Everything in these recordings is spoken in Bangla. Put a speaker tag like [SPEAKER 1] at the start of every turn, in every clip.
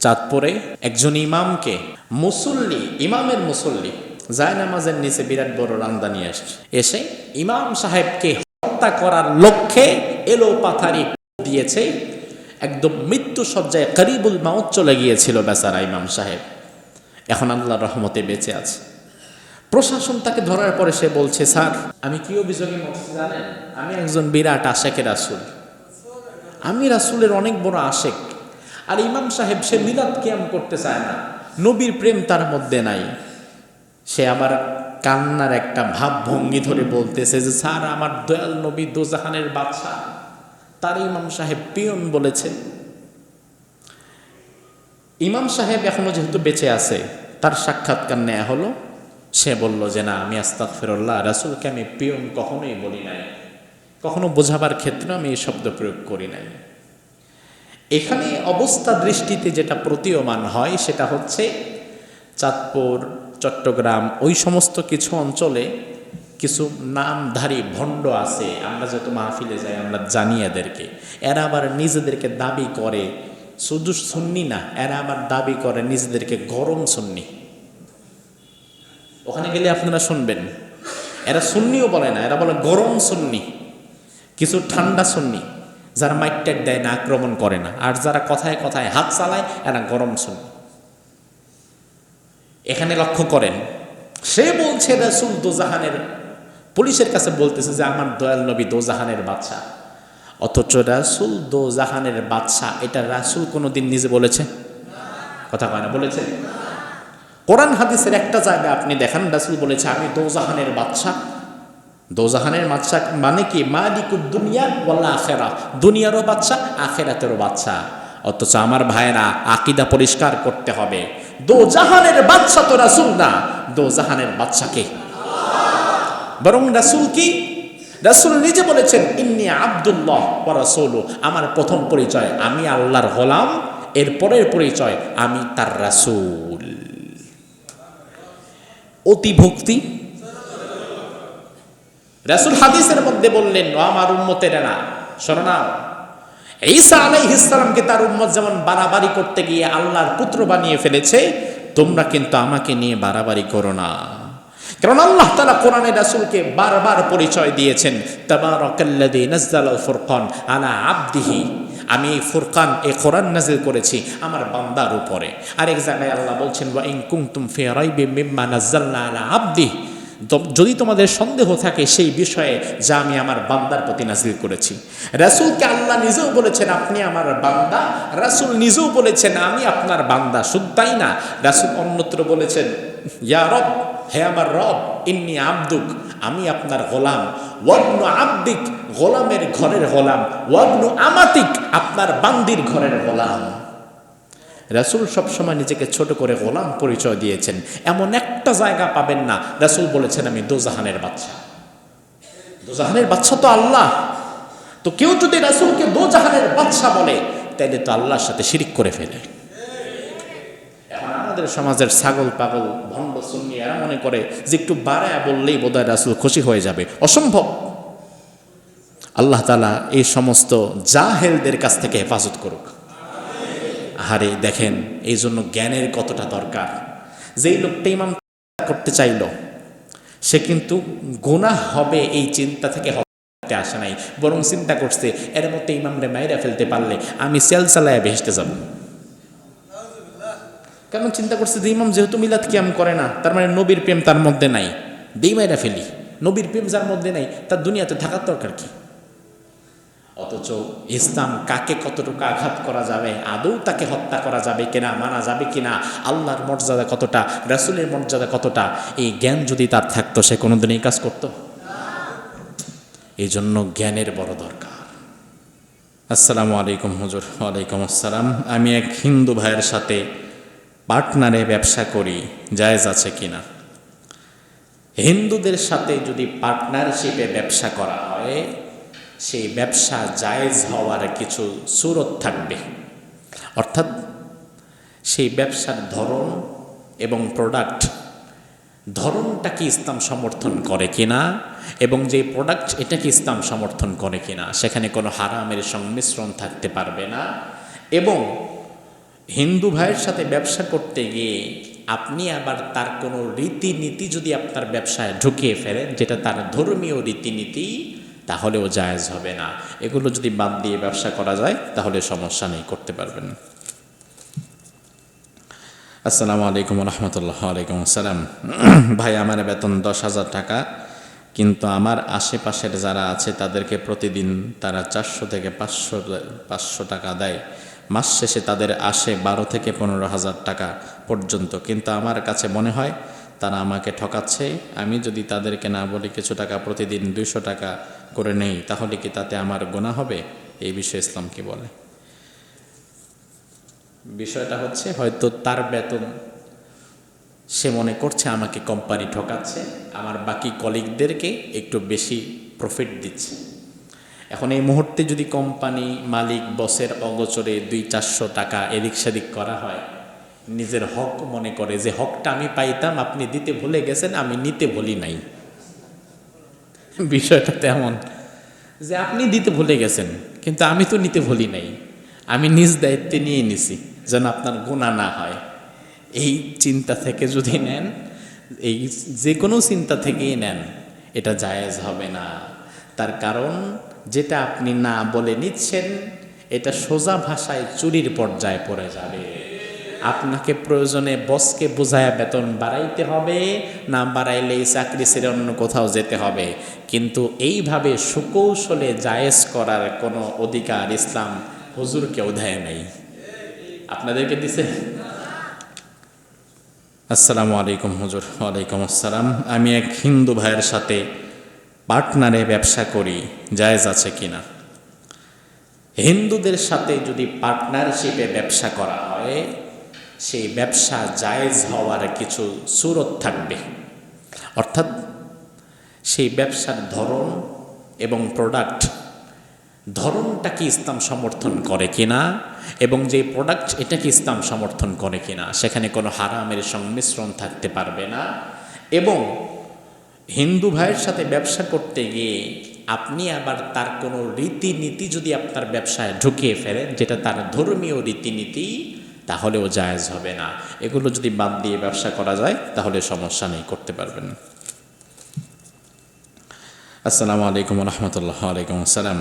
[SPEAKER 1] চাঁদপুরে একজন ইমামকে মুসল্লি, ইমামের মুসল্লি জায়নামাজের নিচে বিরাট বড় রান্দা নিয়ে আসছে। এসে ইমাম সাহেবকে হত্যা করার লক্ষ্যে এলো পাথারি দিয়েছে। একদম মৃত্যু সজ্জায় করিবুল মাউত চলে গিয়েছিল বেচারা ইমাম সাহেব। এখন আল্লাহর রহমতে বেঁচে আছে। প্রশাসন তাকে ধরার পরে সে বলছে, স্যার, আমি কি অভিযোগে মরছি জানেন? আমি একজন বিরাট আশেকের রাসুল। আমি রাসুলের অনেক বড় আশেক। আর ইমাম সাহেব সে মিলাদ কিয়াম করতে চায় না। নবীর প্রেম তার মধ্যে নাই। সে আবার কান্নার একটা ভাব ভঙ্গি ধরে বলতেছে যে, স্যার, আমার দয়াল নবী দোজাহানের বাদশাহ। তার ইমাম সাহেব পিয়ন বলেছে। ইমাম সাহেব এখনও যেহেতু বেঁচে আছে, তার সাক্ষাৎকার নেওয়া হলো। সে বলল যে, না, আমি আস্তাক ফেরল্লাহ রাসুলকে আমি পিয়ন কখনোই বলি নাই। কখনো বোঝাবার ক্ষেত্রে আমি এই শব্দ প্রয়োগ করি নাই। এখানে অবস্থা দৃষ্টিতে যেটা প্রতীয়মান হয় সেটা হচ্ছে চাঁদপুর, চট্টগ্রাম, ওই সমস্ত কিছু অঞ্চলে কিছু নামধারী ভণ্ড আছে। আমরা যেহেতু মাহফিলে যাই, আমরা জানি এদেরকে। এরা আবার নিজেদেরকে দাবি করে, শুধু সুন্নি না, এরা আবার দাবি করে নিজেদেরকে গরম সুন্নি। ওখানে গেলে আপনারা শুনবেন, এরা সুন্নিও বলে না, এরা বলে গরম সুন্নি, কিছু ঠান্ডা সুন্নি। যারা মাইকটেক দেয় না, আক্রমণ করে না। আর যারা কথায় কথায় হাত চালায়, এরা গরম সুন্নি এখানে লক্ষ্য করেন, সে বলছে, রাসুল দোজাহানের, পুলিশের কাছে বলতেছে যে, আমার দয়াল নবী দোজাহানের বাচ্চা অথচ রাসুল দোজাহানের বাচ্চা এটা রাসুল কোনোদিন নিজে বলেছে? কথা কয় না, বলেছে। কোরআন হাদিসের একটা জায়গা আপনি দেখান, রাসুল বলেছে, আমি দোজাহানের বাচ্চা দোজাহানের বাচ্চা মানে কি? মালিকুদ দুনিয়া ওয়াল্লা আখেরা। দুনিয়ারও বাচ্চা, আখেরাতেরও বাচ্চা। অথচ আমার ভাইয়েরা আকিদা পরিষ্কার করতে হবে। দোজাহানের বাচ্চা তো রাসুল না। দোজাহানের বাচ্চাকে বরং রাসুল কি? রাসুল নিজে বলেছেন, ইন্নি আব্দুল্লাহ রাসুল। আমার প্রথম পরিচয়, আমি আল্লাহর হলাম এর পরের পরিচয়, আমি তার রাসুল। অতি ভক্তি রাসুল হাদিসের মধ্যে বললেন আমার উম্মতের না শোনো না ঈসা আলাইহিসসালামকে তার উম্মত যেমন বাড়াবাড়ি করতে গিয়ে আল্লাহর পুত্র বানিয়ে ফেলেছে, তোমরা কিন্তু আমাকে নিয়ে বাড়াবাড়ি করো না। কারণ আল্লাহ তালা কোরআনে রাসুলকে বারবার পরিচয় দিয়েছেন, তাবারাকাল্লাযী নাযালাল ফুরকান আলা আবদিহি। আমি এই ফুরকান এ কোরআন নাজিল করেছি আমার বান্দার উপরে। আরেক জায়গায় আল্লাহ বলছেন, ওয়া ইন কুনতুম ফি রাইবিম মিম্মা নাযালনা আলা আবদিহি। যদি তোমাদের সন্দেহ থাকে সেই বিষয়ে যা আমি আমার বান্দার প্রতি নাজিল করেছি। রাসুলকে আল্লাহ নিজেও বলেছেন, আপনি আমার বান্দা। রাসুল নিজেও বলেছেন, আমি আপনার বান্দা, শুধু তাই না? রাসুল অন্যত্র বলেছেন, ইয়া রব, হে আমার রব, ইন্নি আব্দুক, আমি আপনার গোলাম। ওয়াবনু আব্দিক, গোলামের ঘরের গোলাম। ওয়াবনু আমাতিক, আপনার বান্দির ঘরের গোলাম। রাসুল সবসময় নিজেকে ছোট করে গোলাম পরিচয় দিয়েছেন। এমন একটা জায়গা পাবেন না, রাসুল বলেছেন, আমি দোজাহানের বাচ্চা দোজাহানের বাচ্চা তো আল্লাহ। তো কেউ যদি রাসুলকে দোজাহানের বাচ্চা বলে, তাইলে তো আল্লাহর সাথে শিরিক করে ফেলে। আমাদের সমাজের ছাগল, পাগল, ভণ্ড, সুন্নি, এরা মনে করে যে একটু বাড়ায় বললেই বোধহয় রাসুল খুশি হয়ে যাবে। অসম্ভব। আল্লাহ তালা এই সমস্ত জাহেলদের কাছ থেকে হেফাজত করুক। আহারে দেখেন এই জন্য জ্ঞানের কতটা দরকার? যেই লোকটা ইমাম করতে চাইল, সে কিন্তু গুনাহ হবে এই চিন্তা থেকে হতে আসে নাই, বরং চিন্তা করছে, এর মধ্যে ইমামরে মাইরা ফেলতে পারলে আমি সেল চালায় ভেসতে যাব। কেন চিন্তা করছে যে ইমাম যেহেতু মিলাদ কিয়াম করে না, তার মানে নবীর প্রেম তার মধ্যে নাই। দেই মাইরা ফেলি, নবীর প্রেম যার মধ্যে নাই, তার দুনিয়াতে থাকার দরকার কি? অথচ ইসলাম কাকে কতটুকু আঘাত করা যাবে? আদৌ তাকে হত্যা করা যাবে কিনা, মানা যাবে কিনা? আল্লাহর মর্যাদা কতটা? রাসুলের মর্যাদা কতটা? এই জ্ঞান যদি তার থাকতো, সে কোনোদিন এই কাজ করতো? এই জন্য জ্ঞানের বড় দরকার। আসসালামু আলাইকুম হুজুর, ওয়ালাইকুম আসসালাম। আমি এক হিন্দু ভাইয়ের সাথে পার্টনারে ব্যবসা করি, জায়েজ আছে কিনা? হিন্দুদের সাথে যদি পার্টনারশিপে ব্যবসা করা হয় সেই ব্যবসা জায়েজ হওয়ার কিছু সুরত থাকবে। অর্থাৎ সেই ব্যবসার ধরন এবং প্রোডাক্ট ধরনটা কি ইসলাম সমর্থন করে কিনা এবং যে প্রোডাক্ট এটা কি ইসলাম সমর্থন করে কিনা, সেখানে কোনো হারামের সংমিশ্রণ থাকতে পারবে না এবং হিন্দু ভাইয়ের সাথে ব্যবসা করতে গিয়ে আপনি আবার তার কোনো রীতিনীতি যদি আপনার ব্যবসায় ঢুকিয়ে ফেলেন, যেটা তার ধর্মীয় রীতিনীতি তাহলেও জায়েজ হবে না। এগুলো যদি বাদ দিয়ে ব্যবসা করা যায়, তাহলে সমস্যা নেই, করতে পারবেন। আসসালামু আলাইকুম রহমতুল্লাহ ওয়ালাইকুম আসসালাম। ভাই, আমার বেতন দশ হাজার টাকা, কিন্তু আমার আশেপাশের যারা আছে, তাদেরকে প্রতিদিন তারা চারশো থেকে পাঁচশো পাঁচশো টাকা দেয়। মাস শেষে তাদের আসে বারো থেকে পনেরো হাজার টাকা পর্যন্ত। কিন্তু আমার কাছে মনে হয় তারা আমাকে ঠকাচ্ছে, আমি যদি তাদেরকে না বলি কিছু টাকা প্রতিদিন দুইশো টাকা করে নেই, তাহলে কি তাতে আমার গোনা হবে? এই বিষয়ে ইসলাম কি বলে? বিষয়টা হচ্ছে, হয়তো তার বেতন সে মনে করছে আমাকে কোম্পানি ঠকাচ্ছে, আমার বাকি কলিগদেরকে একটু বেশি প্রফিট দিচ্ছে। এখন এই মুহূর্তে যদি কোম্পানি মালিক বসের অগোচরে দুই চারশো টাকা এদিক সেদিক করা হয় নিজের হক মনে করে যে হকটা আমি পাইতাম, আপনি দিতে ভুলে গেছেন, আমি নিতে ভুলি নাই। বিষয়টা তেমন যে আপনি দিতে ভুলে গেছেন, কিন্তু আমি তো নিতে ভুলি নাই। আমি নিজ দায়িত্বে নিয়ে নিছি, যেন আপনার গুণা না হয়। এই চিন্তা থেকে যদি নেন, এই যে কোনো চিন্তা থেকেই নেন, এটা জায়েজ হবে না। তার কারণ, যেটা আপনি না বলে নিচ্ছেন, এটা সোজা ভাষায় চুরির পর্যায়ে পড়ে যাবে। আপনাকে প্রয়োজনে বসকে বোঝায় বেতন বাড়াইতে হবে, না বাড়াইলে এই চাকরি ছেড়ে অন্য কোথাও যেতে হবে। কিন্তু এইভাবে সুকৌশলে জায়েজ করার কোনো অধিকার ইসলাম হুজুর কেউ দেয় নাই। আপনাদেরকে দিছে? আসসালামু আলাইকুম হুজুর, ওয়ালাইকুম আসসালাম। আমি এক হিন্দু ভাইয়ের সাথে পার্টনারে ব্যবসা করি, জায়েজ আছে কিনা? হিন্দুদের সাথে যদি পার্টনারশিপে ব্যবসা করা হয় সেই ব্যবসা জায়েজ হওয়ার কিছু সুরত থাকবে। অর্থাৎ সেই ব্যবসার ধরন এবং প্রোডাক্ট ধরনটা কি ইসলাম সমর্থন করে কিনা এবং যে প্রোডাক্ট এটা কি ইসলাম সমর্থন করে কিনা, সেখানে কোনো হারামের সংমিশ্রণ থাকতে পারবে না এবং হিন্দু ভাইয়ের সাথে ব্যবসা করতে গিয়ে আপনি আবার তার কোনো রীতিনীতি যদি আপনার ব্যবসায় ঢুকিয়ে ফেলেন, যেটা তার ধর্মীয় রীতিনীতি তাহলেও জায়েজ হবে না। এগুলো যদি বাদ দিয়ে ব্যবসা করা যায়, তাহলে সমস্যা নেই, করতে পারবেন। আসসালামু আলাইকুম রহমতুল্লাহ আলাইকুম আসসালাম।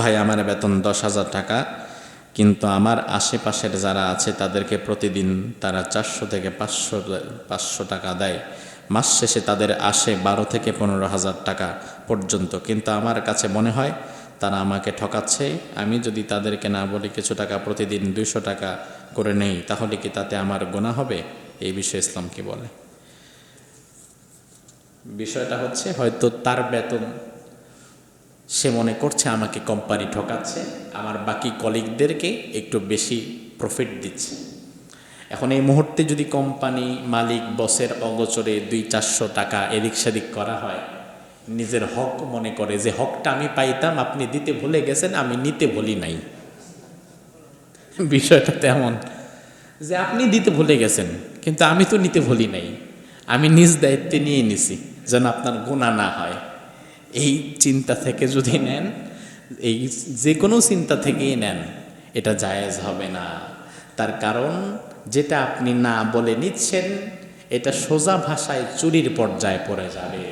[SPEAKER 1] ভাই, আমার বেতন দশ হাজার টাকা, কিন্তু আমার আশেপাশের যারা আছে, তাদেরকে প্রতিদিন তারা চারশো থেকে পাঁচশো পাঁচশো টাকা দেয়। মাস শেষে তাদের আসে বারো থেকে পনেরো হাজার টাকা পর্যন্ত। কিন্তু আমার কাছে মনে হয় তারা আমাকে ঠকাচ্ছে, আমি যদি তাদেরকে না বলি কিছু টাকা প্রতিদিন দুইশো টাকা করে নেই, তাহলে কি তাতে আমার গোনা হবে? এই বিষয়ে ইসলাম কি বলে? বিষয়টা হচ্ছে, হয়তো তার বেতন সে মনে করছে আমাকে কোম্পানি ঠকাচ্ছে, আমার বাকি কলিগদেরকে একটু বেশি প্রফিট দিচ্ছে। এখন এই মুহূর্তে যদি কোম্পানি মালিক বসের অগোচরে দুই চারশো টাকা এদিক সেদিক করা হয় নিজের হক মনে করে যে হকটা আমি পাইতাম, আপনি দিতে ভুলে গেছেন, আমি নিতে ভুলি নাই। বিষয়টা তেমন যে আপনি দিতে ভুলে গেছেন, কিন্তু আমি তো নিতে ভুলি নাই। আমি নিজ দায়িত্বে নিয়ে নিছি, যেন আপনার গুণা না হয়। এই চিন্তা থেকে যদি নেন, এই যে কোনো চিন্তা থেকেই নেন, এটা জায়েজ হবে না। তার কারণ, যেটা আপনি না বলে নিচ্ছেন, এটা সোজা ভাষায় চুরির পর্যায়ে পড়ে যাবে।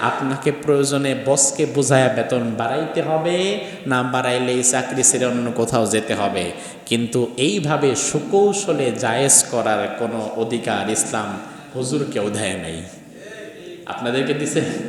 [SPEAKER 1] আপনাকে প্রয়োজনে বসকে বোঝায় বেতন বাড়াইতে হবে, না বাড়াইলে এই চাকরি ছেড়ে অন্য কোথাও যেতে হবে। কিন্তু এইভাবে সুকৌশলে জায়েজ করার কোনো অধিকার ইসলাম হুজুরকেও দেয় নেই। আপনাদেরকে দিছে?